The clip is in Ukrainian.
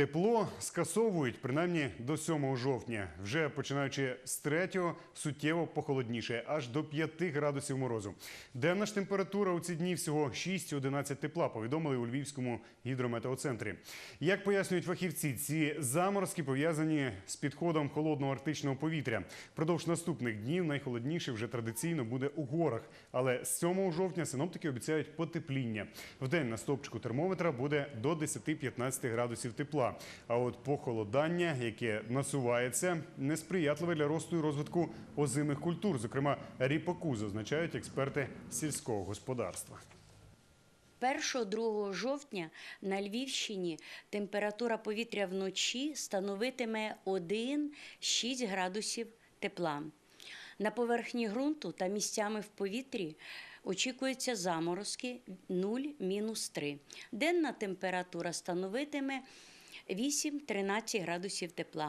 Тепло скасовують принаймні до 7 жовтня. Вже починаючи з 3 суттєво похолодніше, аж до 5 градусів морозу. Денна ж температура у ці дні всього 6-11 тепла, повідомили у Львівському гідрометеоцентрі. Як пояснюють фахівці, ці заморозки пов'язані з підходом холодного арктичного повітря. Продовж наступних днів найхолодніше вже традиційно буде у горах. Але з 7 жовтня синоптики обіцяють потепління. Вдень на стопчику термометра буде до 10-15 градусів тепла. А от похолодання, яке насувається, несприятливе для росту і розвитку озимих культур, зокрема ріпаку, зазначають експерти сільського господарства. 1-2 жовтня на Львівщині температура повітря вночі становитиме 1-6 градусів тепла. На поверхні ґрунту та місцями в повітрі очікуються заморозки 0-3. Денна температура становитиме 8-13 градусів тепла.